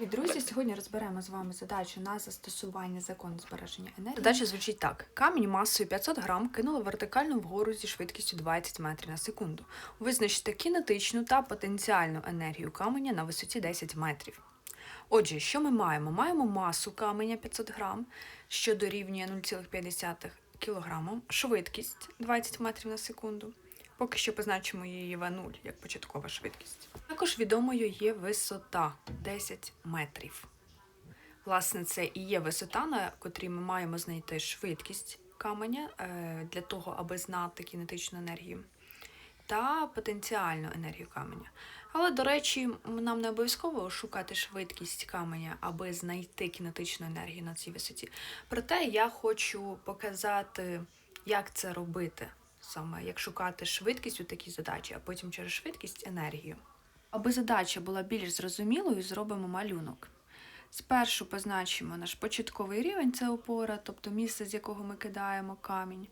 І, Друзі, сьогодні розберемо з вами задачу на застосування закону збереження енергії. Задача звучить так: камінь масою 500 грам кинули вертикально вгору зі швидкістю 20 метрів на секунду. Визначте кінетичну та потенціальну енергію каменя на висоті 10 метрів. Отже, що ми маємо? Маємо масу каменя 500 грам, що дорівнює 0,5 кг, швидкість 20 метрів на секунду. Поки що позначимо її В0 як початкова швидкість. Також відомою є висота 10 метрів. Власне, це і є висота, на котрій ми маємо знайти швидкість каменя е, для того, аби знати кінетичну енергію, та потенціальну енергію каменя. Але, до речі, нам не обов'язково шукати швидкість каменя, аби знайти кінетичну енергію на цій висоті. Проте я хочу показати, як це робити, саме як шукати швидкість у такій задачі, а потім через швидкість енергію. Аби задача була більш зрозумілою, зробимо малюнок. Спершу позначимо наш початковий рівень це опора, тобто місце, з якого ми кидаємо камінь.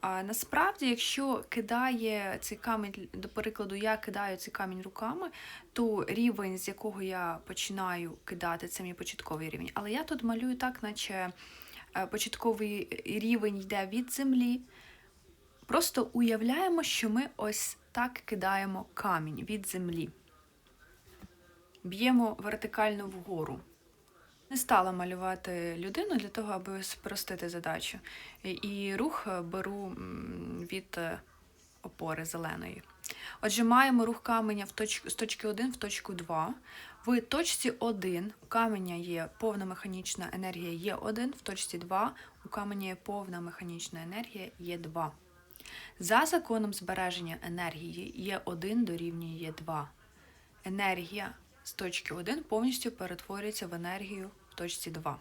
А насправді, якщо кидає цей камінь, до прикладу, я кидаю цей камінь руками, то рівень, з якого я починаю кидати, це мій початковий рівень. Але я тут малюю так, наче е, початковий рівень йде від землі. Просто уявляємо, що ми ось так кидаємо камінь від землі. Б'ємо вертикально вгору. Не стала малювати людину для того, аби спростити задачу. І- рух беру від е, опори зеленої. Отже, маємо рух каменя в точ... з точки 1 в точку 2. В точці 1 у каменя є повна механічна енергія є 1, в точці 2 у каменя є повна механічна енергія є 2. За законом збереження енергії є 1 дорівнює є 2. Енергія з точки 1 повністю перетворюється в енергію в точці 2.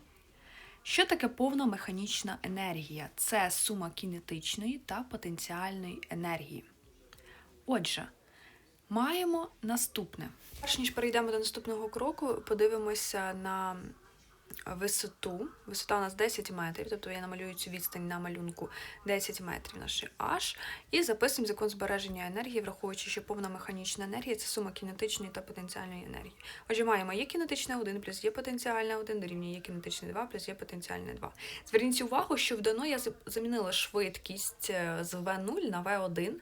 Що таке повна механічна енергія? Це сума кінетичної та потенціальної енергії. Отже, маємо наступне. Перш ніж перейдемо до наступного кроку, подивимося на висоту. Висота у нас 10 метрів, тобто я намалюю цю відстань на малюнку 10 метрів наше H. І записуємо закон збереження енергії, враховуючи, що повна механічна енергія це сума кінетичної та потенціальної енергії. Отже, маємо є кінетичне 1 плюс є потенціальне 1 дорівнює є кінетичне 2 плюс є потенціальне 2. Зверніть увагу, що в дано я замінила швидкість е, з V0 на V1,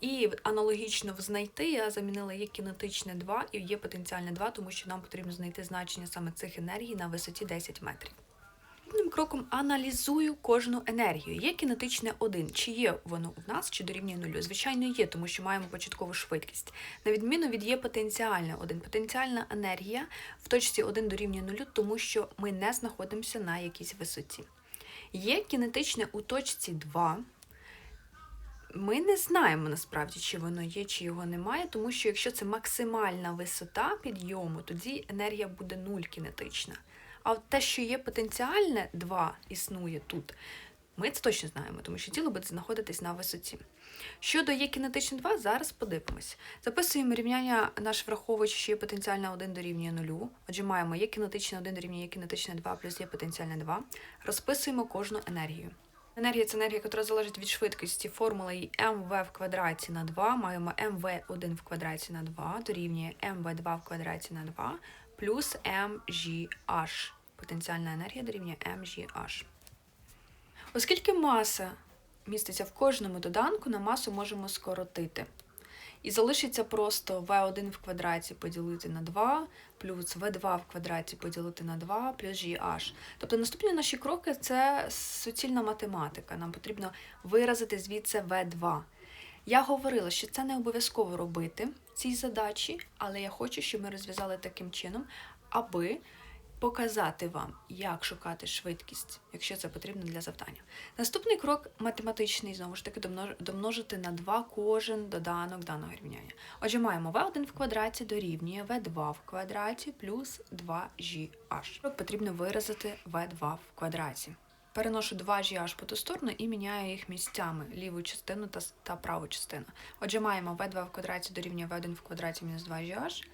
і аналогічно в знайти я замінила є кінетичне 2 і є потенціальне 2, тому що нам потрібно знайти значення саме цих енергій на висоті 10 метрів. Наступним кроком аналізую кожну енергію. Є кінетичне 1. Чи є воно в нас, чи дорівнює нулю? Звичайно, є, тому що маємо початкову швидкість. На відміну від є потенціальне 1. Потенціальна енергія в точці 1 дорівнює нулю, тому що ми не знаходимося на якійсь висоті. Є кінетичне у точці 2. Ми не знаємо насправді, чи воно є, чи його немає, тому що якщо це максимальна висота підйому, тоді енергія буде нуль кінетична. А от те, що є потенціальне 2 існує тут, ми це точно знаємо, тому що тіло буде знаходитись на висоті. Щодо є кінетичне 2, зараз подивимось. Записуємо рівняння наш враховуючи, що є потенціальне 1 дорівнює 0. Отже, маємо є кінетичне 1 дорівнює є кінетичне 2 плюс є потенціальне 2. Розписуємо кожну енергію. Енергія це енергія, яка залежить від швидкості. Формула її mv в квадраті на 2. Маємо mv1 в квадраті на 2 дорівнює mv2 в квадраті на 2 плюс mgh. Потенціальна енергія дорівнює mgh. Оскільки маса міститься в кожному доданку, на масу можемо скоротити. І залишиться просто v1 в квадраті поділити на 2, плюс v2 в квадраті поділити на 2, плюс gh. Тобто наступні наші кроки це суцільна математика. Нам потрібно виразити звідси v2. Я говорила, що це не обов'язково робити цій задачі, але я хочу, щоб ми розв'язали таким чином, аби показати вам, як шукати швидкість, якщо це потрібно для завдання. Наступний крок математичний, знову ж таки, домнож- домножити на 2 кожен доданок даного рівняння. Отже, маємо v1 в квадраті дорівнює v2 в квадраті плюс 2gh. Потрібно виразити v2 в квадраті. Переношу 2gh по ту сторону і міняю їх місцями ліву частину та, та праву частину. Отже, маємо v2 в квадраті дорівнює v1 в квадраті мінус 2gh.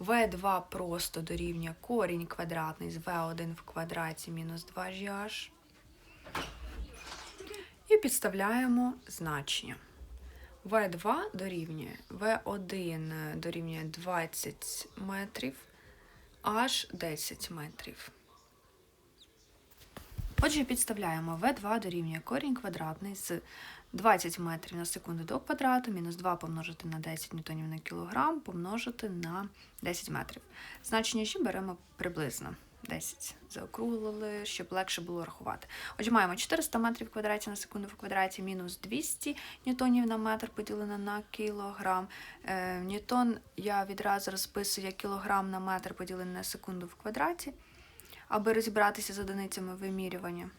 v2 просто дорівнює корінь квадратний з v1 в квадраті мінус 2gh. І підставляємо значення. В2 дорівнює В1 дорівнює 20 метрів, H 10 метрів. Отже, підставляємо В2 дорівнює корінь квадратний з 20 метрів на секунду до квадрату, мінус 2 помножити на 10 ньютонів на кілограм, помножити на 10 метрів. Значення G беремо приблизно 10. Заокруглили, щоб легше було рахувати. Отже, маємо 400 метрів квадраті на секунду в квадраті, мінус 200 ньютонів на метр поділено на кілограм. Е, ньютон я відразу розписую як кілограм на метр поділений на секунду в квадраті, аби розібратися з одиницями вимірювання.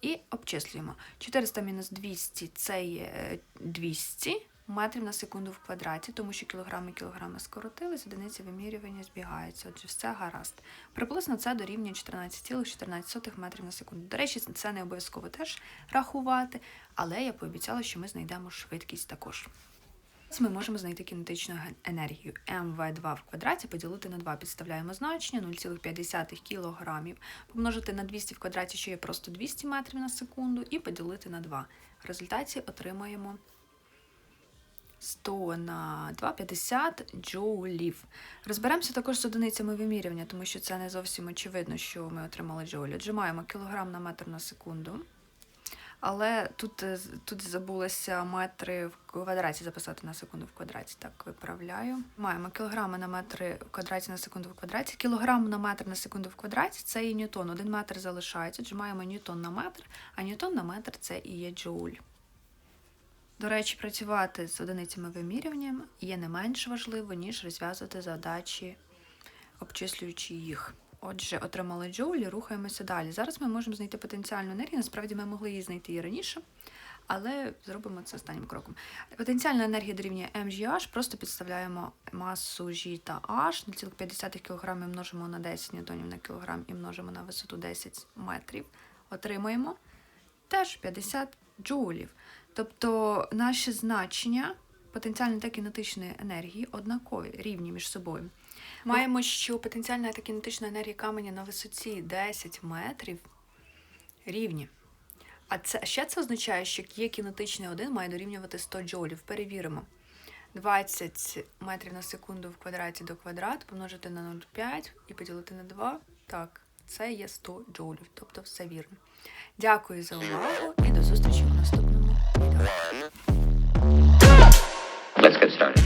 І обчислюємо. 400 мінус 200 це є е, 200 метрів на секунду в квадраті, тому що кілограми і кілограми скоротились, одиниці вимірювання збігаються. Отже, все гаразд. Приблизно це дорівнює 14,14 метрів на секунду. До речі, це не обов'язково теж рахувати, але я пообіцяла, що ми знайдемо швидкість також. Ми можемо знайти кінетичну енергію МВ2 в квадраті поділити на 2. Підставляємо значення 0,5 кілограмів, помножити на 200 в квадраті, що є просто 200 метрів на секунду, і поділити на 2. В результаті отримаємо 100 на 2 – 50 джоулів. Розберемося також з одиницями вимірювання, тому що це не зовсім очевидно, що ми отримали джоулі. Отже, маємо кілограм на метр на секунду. Але тут, е, тут забулося метри в квадраті записати на секунду в квадраті. Так, виправляю. Маємо кілограми на метри в квадраті на секунду в квадраті. Кілограм на метр на секунду в квадраті це і ньютон. Один метр залишається, отже маємо ньютон на метр, а ньютон на метр це і є джоуль. До речі, працювати з одиницями вимірювання є не менш важливо, ніж розв'язувати задачі, обчислюючи їх. Отже, отримали джоулі, рухаємося далі. Зараз ми можемо знайти потенціальну енергію. Насправді ми могли її знайти і раніше, але зробимо це останнім кроком. Потенціальна енергія дорівнює mgh, просто підставляємо масу G та H, 0,5 кг множимо на 10 ньютонів на кілограм і множимо на висоту 10 метрів. Отримуємо теж 50 джоулів. Тобто наші значення потенціальної та кінетичної енергії однакові, рівні між собою. Маємо, що потенціальна та кінетична енергія каменя на висоті 10 метрів рівні. А це ще це означає, що є кінетичний 1 має дорівнювати 100 джоулів. Перевіримо. 20 метрів на секунду в квадраті до квадрату помножити на 0,5 і поділити на 2. Так, це є 100 джоулів, тобто все вірно. Дякую за увагу і до зустрічі в наступному відео. Let's get started.